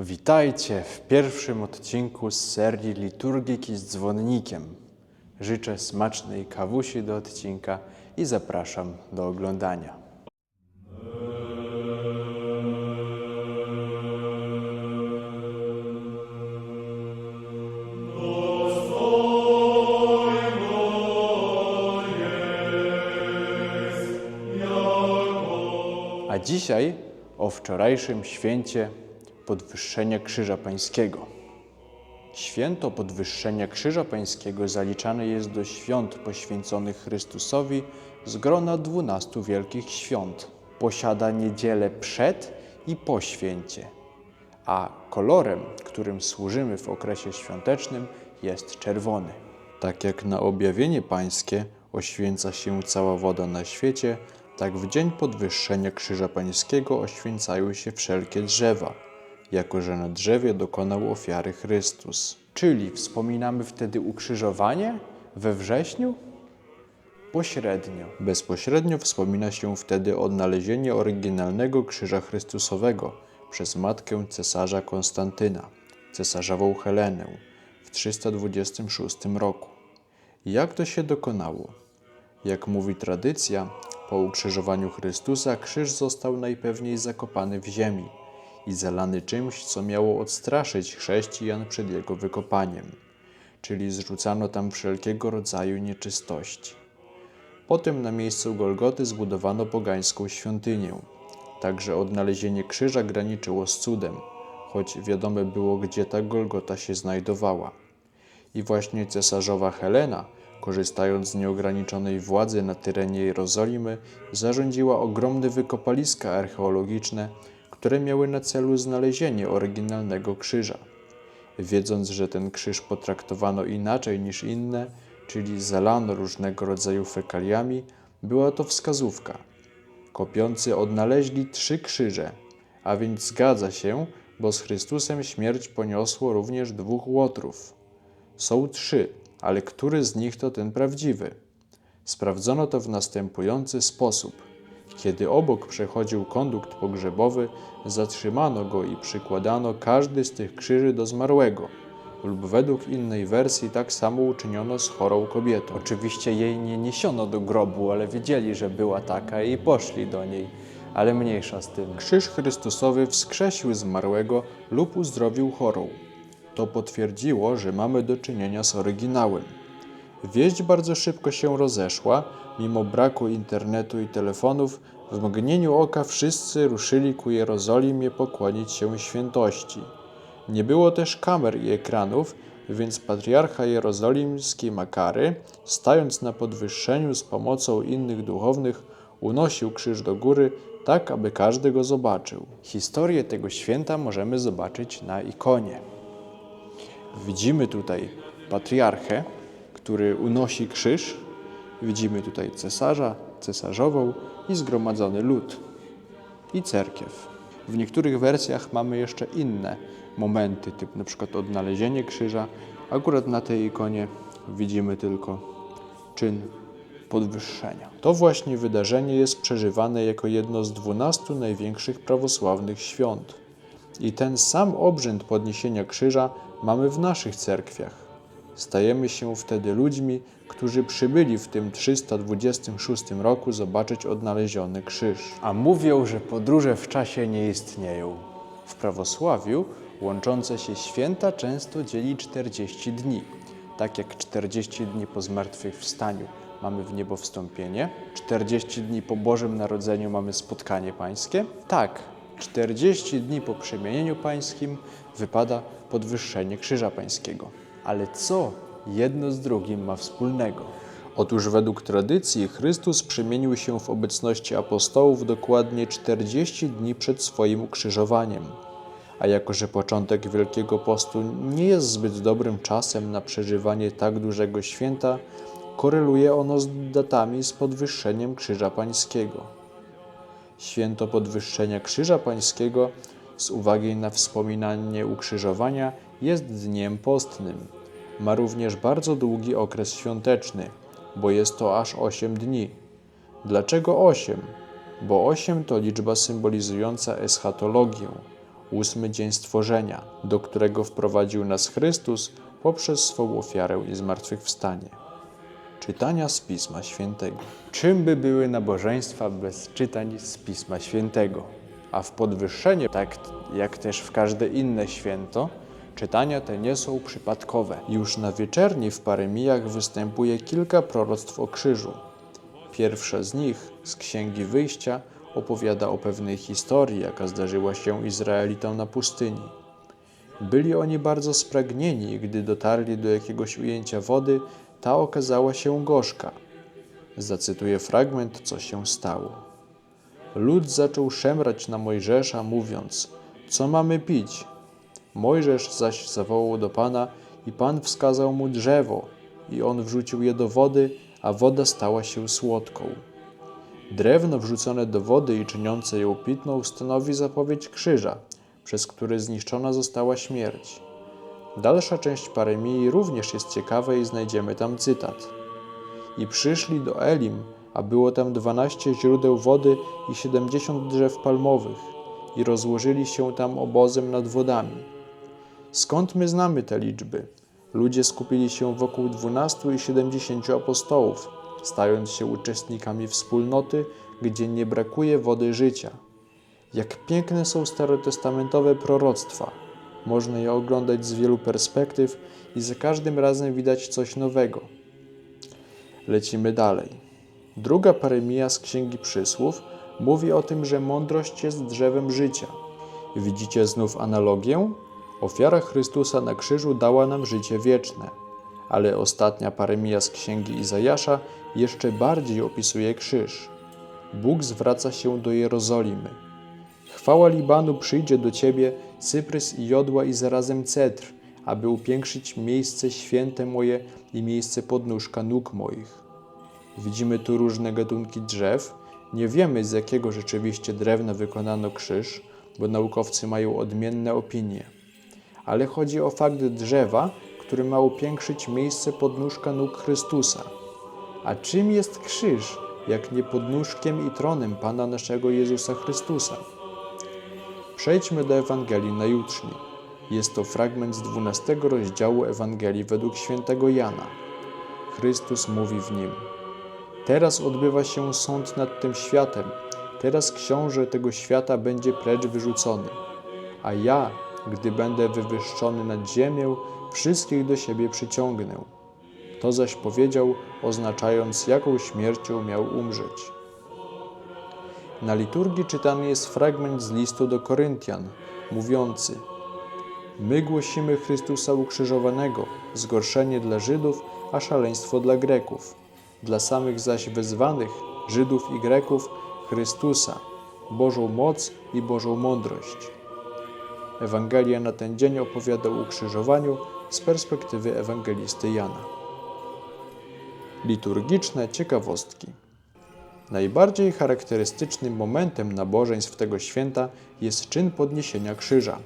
Witajcie w pierwszym odcinku z serii Liturgiki z dzwonnikiem. Życzę smacznej kawusi do odcinka i zapraszam do oglądania. A dzisiaj o wczorajszym święcie podwyższenia Krzyża Pańskiego. Święto podwyższenia Krzyża Pańskiego zaliczane jest do świąt poświęconych Chrystusowi z grona dwunastu wielkich świąt. Posiada niedzielę przed i po święcie, a kolorem, którym służymy w okresie świątecznym, jest czerwony. Tak jak na objawienie Pańskie oświęca się cała woda na świecie, tak w dzień podwyższenia Krzyża Pańskiego oświęcają się wszelkie drzewa, jako że na drzewie dokonał ofiary Chrystus. Czyli wspominamy wtedy ukrzyżowanie we wrześniu? Pośrednio. Bezpośrednio wspomina się wtedy odnalezienie oryginalnego Krzyża Chrystusowego przez matkę cesarza Konstantyna, cesarzową Helenę, w 326 roku. Jak to się dokonało? Jak mówi tradycja, po ukrzyżowaniu Chrystusa krzyż został najpewniej zakopany w ziemi i zalany czymś, co miało odstraszyć chrześcijan przed jego wykopaniem, czyli zrzucano tam wszelkiego rodzaju nieczystości. Potem na miejscu Golgoty zbudowano pogańską świątynię, także odnalezienie krzyża graniczyło z cudem, choć wiadome było, gdzie ta Golgota się znajdowała. I właśnie cesarzowa Helena, korzystając z nieograniczonej władzy na terenie Jerozolimy, zarządziła ogromne wykopaliska archeologiczne, które miały na celu znalezienie oryginalnego krzyża. Wiedząc, że ten krzyż potraktowano inaczej niż inne, czyli zalano różnego rodzaju fekaliami, była to wskazówka. Kopiący odnaleźli trzy krzyże, a więc zgadza się, bo z Chrystusem śmierć poniosło również dwóch łotrów. Są trzy, ale który z nich to ten prawdziwy? Sprawdzono to w następujący sposób. Kiedy obok przechodził kondukt pogrzebowy, zatrzymano go i przykładano każdy z tych krzyży do zmarłego, lub według innej wersji tak samo uczyniono z chorą kobietą. Oczywiście jej nie niesiono do grobu, ale wiedzieli, że była taka i poszli do niej, ale mniejsza z tym. Krzyż Chrystusowy wskrzesił zmarłego lub uzdrowił chorą. To potwierdziło, że mamy do czynienia z oryginałem. Wieść bardzo szybko się rozeszła, mimo braku internetu i telefonów, w mgnieniu oka wszyscy ruszyli ku Jerozolimie pokłonić się świętości. Nie było też kamer i ekranów, więc patriarcha jerozolimski Makary, stając na podwyższeniu z pomocą innych duchownych, unosił krzyż do góry, tak aby każdy go zobaczył. Historię tego święta możemy zobaczyć na ikonie. Widzimy tutaj patriarchę, który unosi krzyż. Widzimy tutaj cesarza, cesarzową i zgromadzony lud i cerkiew. W niektórych wersjach mamy jeszcze inne momenty, typ na przykład odnalezienie krzyża. Akurat na tej ikonie widzimy tylko czyn podwyższenia. To właśnie wydarzenie jest przeżywane jako jedno z dwunastu największych prawosławnych świąt. I ten sam obrzęd podniesienia krzyża mamy w naszych cerkwiach. Stajemy się wtedy ludźmi, którzy przybyli w tym 326 roku zobaczyć odnaleziony krzyż. A mówią, że podróże w czasie nie istnieją. W prawosławiu łączące się święta często dzieli 40 dni. Tak jak 40 dni po zmartwychwstaniu mamy w niebo wstąpienie, 40 dni po Bożym Narodzeniu mamy spotkanie pańskie. Tak, 40 dni po przemienieniu pańskim wypada podwyższenie Krzyża Pańskiego. Ale co jedno z drugim ma wspólnego? Otóż według tradycji Chrystus przemienił się w obecności apostołów dokładnie 40 dni przed swoim ukrzyżowaniem. A jako, że początek Wielkiego Postu nie jest zbyt dobrym czasem na przeżywanie tak dużego święta, koreluje ono z datami z podwyższeniem Krzyża Pańskiego. Święto podwyższenia Krzyża Pańskiego z uwagi na wspominanie ukrzyżowania jest dniem postnym. Ma również bardzo długi okres świąteczny, bo jest to aż 8 dni. Dlaczego 8? Bo 8 to liczba symbolizująca eschatologię. ósmy dzień stworzenia, do którego wprowadził nas Chrystus poprzez swą ofiarę i zmartwychwstanie. Czytania z Pisma Świętego. Czym by były nabożeństwa bez czytań z Pisma Świętego? A w podwyższenie, tak jak też w każde inne święto, czytania te nie są przypadkowe. Już na wieczerni w Paremijach występuje kilka proroctw o krzyżu. Pierwsze z nich, z Księgi Wyjścia, opowiada o pewnej historii, jaka zdarzyła się Izraelitom na pustyni. Byli oni bardzo spragnieni, gdy dotarli do jakiegoś ujęcia wody, ta okazała się gorzka. Zacytuję fragment, co się stało. Lud zaczął szemrać na Mojżesza, mówiąc: Co mamy pić? Mojżesz zaś zawołał do Pana, i Pan wskazał mu drzewo, i on wrzucił je do wody, a woda stała się słodką. Drewno wrzucone do wody i czyniące ją pitną stanowi zapowiedź krzyża, przez który zniszczona została śmierć. Dalsza część Paremii również jest ciekawa i znajdziemy tam cytat. I przyszli do Elim, a było tam dwanaście źródeł wody i siedemdziesiąt drzew palmowych, i rozłożyli się tam obozem nad wodami. Skąd my znamy te liczby? Ludzie skupili się wokół dwunastu i siedemdziesięciu apostołów, stając się uczestnikami wspólnoty, gdzie nie brakuje wody życia. Jak piękne są starotestamentowe proroctwa. Można je oglądać z wielu perspektyw i za każdym razem widać coś nowego. Lecimy dalej. Druga paremia z Księgi Przysłów mówi o tym, że mądrość jest drzewem życia. Widzicie znów analogię? Ofiara Chrystusa na krzyżu dała nam życie wieczne. Ale ostatnia paremia z Księgi Izajasza jeszcze bardziej opisuje krzyż. Bóg zwraca się do Jerozolimy. Chwała Libanu przyjdzie do Ciebie, cyprys i jodła i zarazem cetr, aby upiększyć miejsce święte moje i miejsce podnóżka nóg moich. Widzimy tu różne gatunki drzew. Nie wiemy, z jakiego rzeczywiście drewna wykonano krzyż, bo naukowcy mają odmienne opinie. Ale chodzi o fakt drzewa, który ma upiększyć miejsce podnóżka nóg Chrystusa. A czym jest krzyż, jak nie podnóżkiem i tronem Pana naszego Jezusa Chrystusa? Przejdźmy do Ewangelii na jutrzni. Jest to fragment z 12 rozdziału Ewangelii według świętego Jana. Chrystus mówi w nim: Teraz odbywa się sąd nad tym światem. Teraz książę tego świata będzie precz wyrzucony. A ja, gdy będę wywyższony nad ziemię, wszystkich do siebie przyciągnę. To zaś powiedział, oznaczając, jaką śmiercią miał umrzeć. Na liturgii czytany jest fragment z listu do Koryntian, mówiący: My głosimy Chrystusa ukrzyżowanego, zgorszenie dla Żydów, a szaleństwo dla Greków. Dla samych zaś wezwanych, Żydów i Greków, Chrystusa, Bożą moc i Bożą mądrość. Ewangelia na ten dzień opowiada o ukrzyżowaniu z perspektywy ewangelisty Jana. Liturgiczne ciekawostki. Najbardziej charakterystycznym momentem nabożeństw tego święta jest czyn podniesienia krzyża.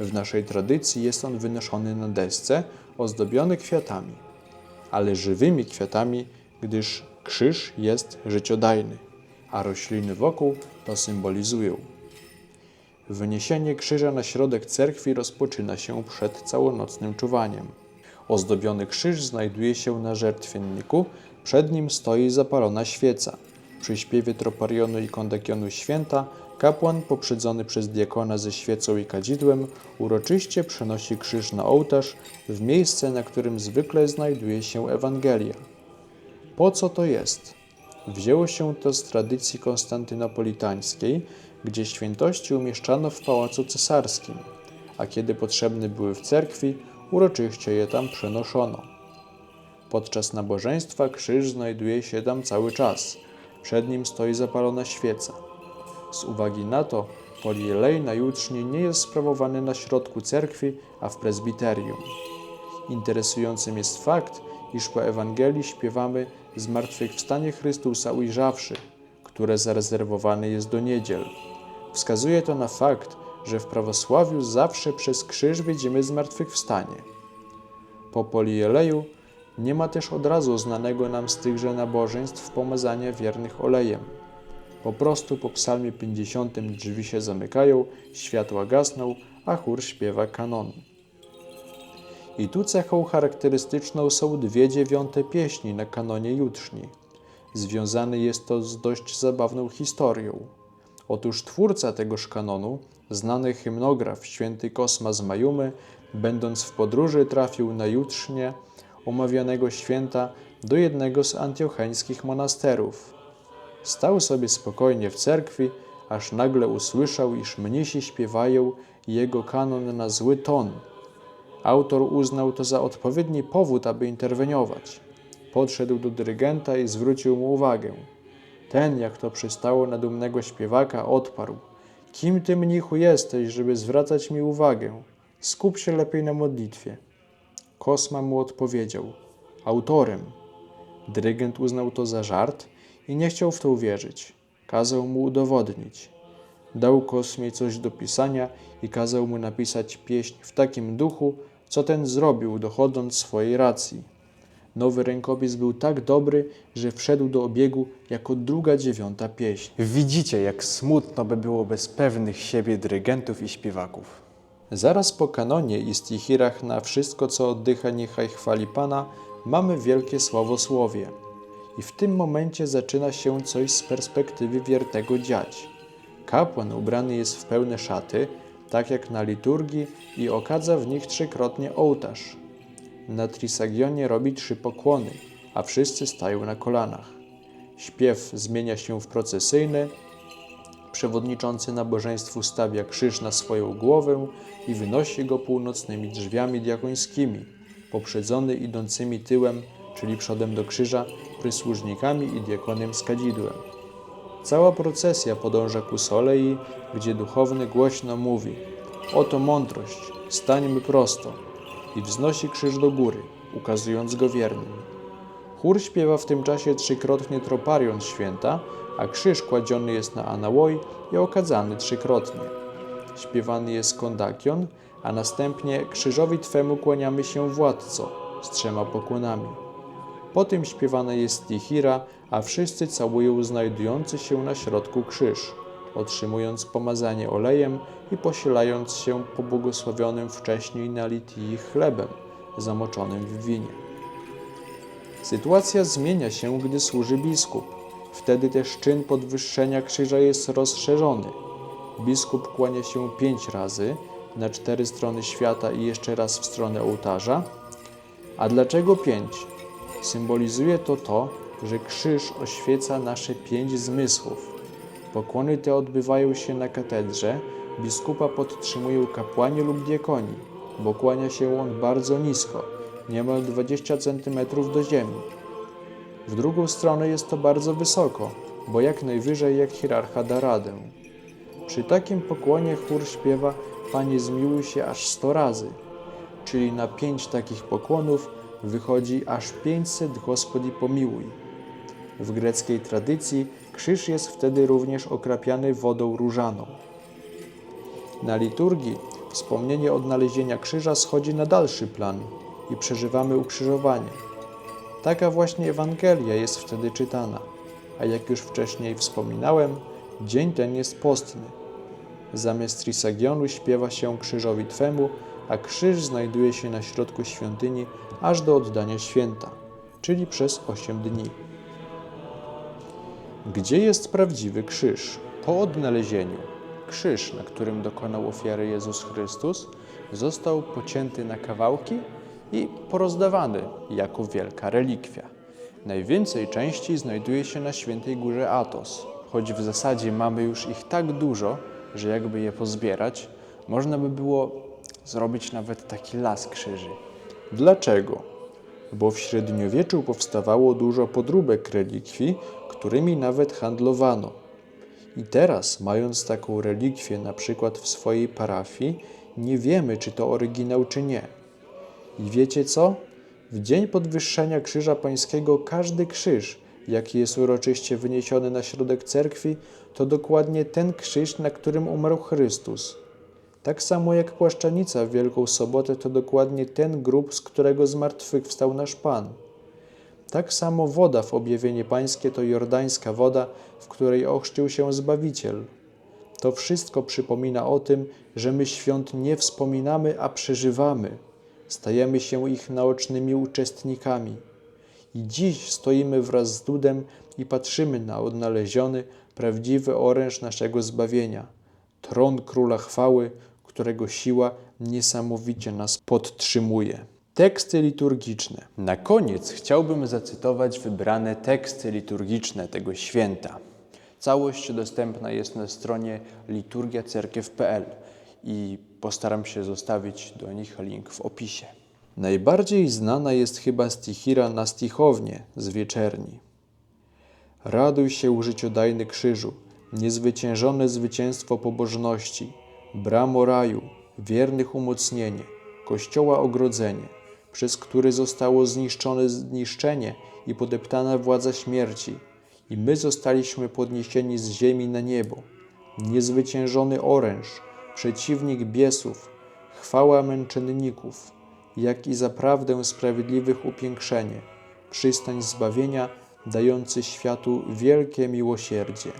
W naszej tradycji jest on wynoszony na desce, ozdobiony kwiatami, ale żywymi kwiatami, gdyż krzyż jest życiodajny, a rośliny wokół to symbolizują. Wyniesienie krzyża na środek cerkwi rozpoczyna się przed całonocnym czuwaniem. Ozdobiony krzyż znajduje się na żertwienniku, przed nim stoi zapalona świeca. Przy śpiewie troparionu i kondakionu święta kapłan poprzedzony przez diakona ze świecą i kadzidłem uroczyście przenosi krzyż na ołtarz w miejsce, na którym zwykle znajduje się Ewangelia. Po co to jest? Wzięło się to z tradycji konstantynopolitańskiej, gdzie świętości umieszczano w pałacu cesarskim, a kiedy potrzebne były w cerkwi, uroczyście je tam przenoszono. Podczas nabożeństwa krzyż znajduje się tam cały czas. Przed nim stoi zapalona świeca. Z uwagi na to polielej na jutrznie nie jest sprawowany na środku cerkwi, a w prezbiterium. Interesującym jest fakt, iż po Ewangelii śpiewamy Zmartwychwstanie Chrystusa ujrzawszy, które zarezerwowane jest do niedziel. Wskazuje to na fakt, że w prawosławiu zawsze przez krzyż widzimy zmartwychwstanie. Po polieleju nie ma też od razu znanego nam z tychże nabożeństw pomazania wiernych olejem. Po prostu po psalmie 50 drzwi się zamykają, światła gasną, a chór śpiewa kanon. I tu cechą charakterystyczną są dwie dziewiąte pieśni na kanonie jutrzni. Związane jest to z dość zabawną historią. Otóż twórca tegoż kanonu, znany hymnograf święty Kosma z Majumy, będąc w podróży trafił na jutrznie omawianego święta do jednego z antiocheńskich monasterów. Stał sobie spokojnie w cerkwi, aż nagle usłyszał, iż mnisi śpiewają jego kanon na zły ton. Autor uznał to za odpowiedni powód, aby interweniować. Podszedł do dyrygenta i zwrócił mu uwagę. Ten, jak to przystało na dumnego śpiewaka, odparł: Kim ty, mnichu, jesteś, żeby zwracać mi uwagę? Skup się lepiej na modlitwie. Kosma mu odpowiedział: Autorem. Dyrygent uznał to za żart i nie chciał w to uwierzyć. Kazał mu udowodnić. Dał Kosmie coś do pisania i kazał mu napisać pieśń w takim duchu, co ten zrobił, dochodząc swojej racji. Nowy rękopis był tak dobry, że wszedł do obiegu jako druga dziewiąta pieśń. Widzicie, jak smutno by było bez pewnych siebie dyrygentów i śpiewaków. Zaraz po kanonie i stichirach na wszystko, co oddycha, niechaj chwali Pana, mamy wielkie sławosłowie. I w tym momencie zaczyna się coś z perspektywy wiertego dziać. Kapłan ubrany jest w pełne szaty, tak jak na liturgii, i okadza w nich trzykrotnie ołtarz. Na trisagionie robi trzy pokłony, a wszyscy stają na kolanach. Śpiew zmienia się w procesyjny. Przewodniczący nabożeństwu stawia krzyż na swoją głowę i wynosi go północnymi drzwiami diakońskimi, poprzedzony idącymi tyłem, czyli przodem do krzyża, przysłużnikami i diakonem z kadzidłem. Cała procesja podąża ku Solei, gdzie duchowny głośno mówi: Oto mądrość, stańmy prosto, i wznosi krzyż do góry, ukazując go wiernym. Chór śpiewa w tym czasie trzykrotnie troparion święta, a krzyż kładziony jest na anałoi i okadzany trzykrotnie. Śpiewany jest kondakion, a następnie krzyżowi Twemu kłaniamy się władco z trzema pokłonami. Potem śpiewana jest stichira, a wszyscy całują znajdujący się na środku krzyż, otrzymując pomazanie olejem i posilając się pobłogosławionym wcześniej na litii chlebem zamoczonym w winie. Sytuacja zmienia się, gdy służy biskup. Wtedy też czyn podwyższenia krzyża jest rozszerzony. Biskup kłania się pięć razy na cztery strony świata i jeszcze raz w stronę ołtarza. A dlaczego pięć? Symbolizuje to to, że krzyż oświeca nasze pięć zmysłów. Pokłony te odbywają się na katedrze, biskupa podtrzymują kapłani lub diakoni, bo kłania się on bardzo nisko, niemal 20 cm do ziemi. W drugą stronę jest to bardzo wysoko, bo jak najwyżej jak hierarcha da radę. Przy takim pokłonie chór śpiewa Panie zmiłuj się aż 100 razy, czyli na pięć takich pokłonów wychodzi aż 500 Gospodi pomiłuj. W greckiej tradycji krzyż jest wtedy również okrapiany wodą różaną. Na liturgii wspomnienie odnalezienia krzyża schodzi na dalszy plan i przeżywamy ukrzyżowanie. Taka właśnie Ewangelia jest wtedy czytana, a jak już wcześniej wspominałem, dzień ten jest postny. Zamiast trisagionu śpiewa się krzyżowi Twemu, a krzyż znajduje się na środku świątyni aż do oddania święta, czyli przez osiem dni. Gdzie jest prawdziwy krzyż? Po odnalezieniu krzyż, na którym dokonał ofiary Jezus Chrystus, został pocięty na kawałki i porozdawany jako wielka relikwia. Najwięcej części znajduje się na świętej górze Atos, choć w zasadzie mamy już ich tak dużo, że jakby je pozbierać, można by było zrobić nawet taki las krzyży. Dlaczego? Bo w średniowieczu powstawało dużo podróbek relikwii, którymi nawet handlowano. I teraz, mając taką relikwię na przykład w swojej parafii, nie wiemy, czy to oryginał, czy nie. I wiecie co? W dzień podwyższenia Krzyża Pańskiego każdy krzyż, jaki jest uroczyście wyniesiony na środek cerkwi, to dokładnie ten krzyż, na którym umarł Chrystus. Tak samo jak płaszczanica w Wielką Sobotę to dokładnie ten grób, z którego zmartwychwstał nasz Pan. Tak samo woda w objawienie pańskie to jordańska woda, w której ochrzcił się Zbawiciel. To wszystko przypomina o tym, że my świąt nie wspominamy, a przeżywamy. Stajemy się ich naocznymi uczestnikami. I dziś stoimy wraz z Dudem i patrzymy na odnaleziony, prawdziwy oręż naszego zbawienia. Tron Króla Chwały, którego siła niesamowicie nas podtrzymuje. Teksty liturgiczne. Na koniec chciałbym zacytować wybrane teksty liturgiczne tego święta. Całość dostępna jest na stronie liturgiacerkiew.pl i postaram się zostawić do nich link w opisie. Najbardziej znana jest chyba stichira na stichownie z wieczerni. Raduj się, życiodajny krzyżu, niezwyciężone zwycięstwo pobożności, bramo raju, wiernych umocnienie, kościoła ogrodzenie, przez który zostało zniszczone zniszczenie i podeptana władza śmierci, i my zostaliśmy podniesieni z ziemi na niebo. Niezwyciężony oręż, przeciwnik biesów, chwała męczenników, jak i zaprawdę sprawiedliwych upiększenie, przystań zbawienia, dający światu wielkie miłosierdzie.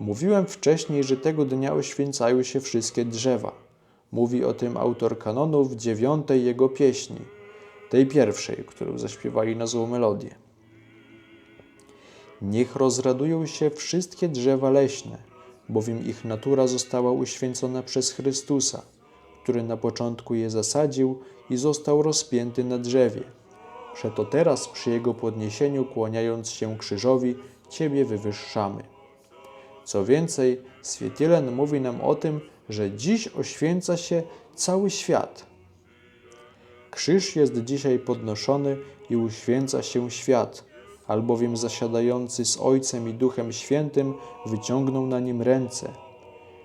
Mówiłem wcześniej, że tego dnia oświęcają się wszystkie drzewa. Mówi o tym autor kanonu w dziewiątej jego pieśni, tej pierwszej, którą zaśpiewali na złą melodię. Niech rozradują się wszystkie drzewa leśne, bowiem ich natura została uświęcona przez Chrystusa, który na początku je zasadził i został rozpięty na drzewie. Przeto teraz przy jego podniesieniu, kłaniając się krzyżowi, Ciebie wywyższamy. Co więcej, Świecielen mówi nam o tym, że dziś oświęca się cały świat. Krzyż jest dzisiaj podnoszony i uświęca się świat, albowiem zasiadający z Ojcem i Duchem Świętym wyciągnął na nim ręce.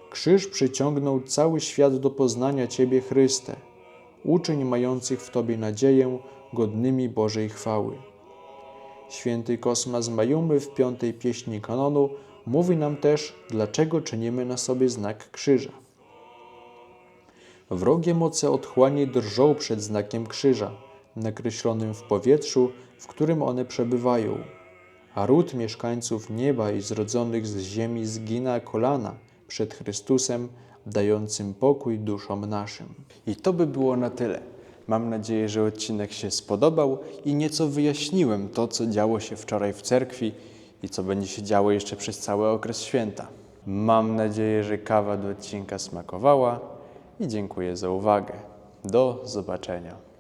Krzyż przyciągnął cały świat do poznania Ciebie, Chryste. Uczyń mających w Tobie nadzieję godnymi Bożej chwały. Święty Kosma z Majumy w piątej pieśni kanonu mówi nam też, dlaczego czynimy na sobie znak krzyża. Wrogie moce otchłani drżą przed znakiem krzyża, nakreślonym w powietrzu, w którym one przebywają, a ród mieszkańców nieba i zrodzonych z ziemi zgina kolana przed Chrystusem, dającym pokój duszom naszym. I to by było na tyle. Mam nadzieję, że odcinek się spodobał i nieco wyjaśniłem to, co działo się wczoraj w cerkwi i co będzie się działo jeszcze przez cały okres święta. Mam nadzieję, że kawa do odcinka smakowała i dziękuję za uwagę. Do zobaczenia.